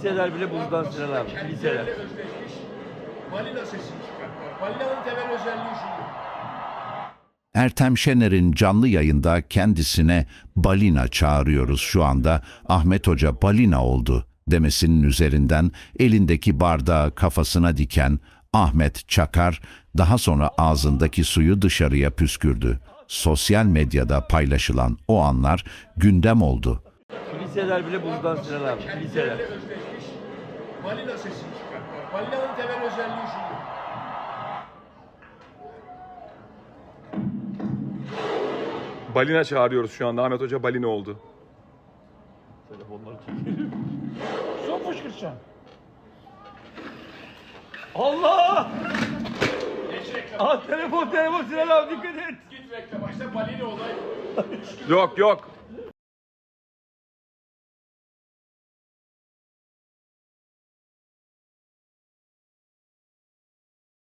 Liseler bile buzdan Sinan abi. Liseler. Balina sesini çıkarttılar. Balinanın temel özelliği şudur. Ertem Şener'in canlı yayında kendisine balina çağırıyoruz şu anda Ahmet Hoca balina oldu demesinin üzerinden elindeki bardağı kafasına diken Ahmet Çakar daha daha ağzındaki suyu dışarıya püskürdü. Sosyal medyada paylaşılan o anlar gündem oldu. Liseler bile buzdan Sinan abi. Liseler. Kendilerine özdeşmiş. Balina sesini çıkarttılar. Balinanın temel özelliği şudur. Balina çağırıyoruz şu anda. Ahmet Hoca balina oldu. Telefonları çekelim. Son fışkırtacağım. Allah! Geç reklam. Aa telefon telefon Sinan abi dikkat et. Git reklam. İşte balina olay. Yok yok.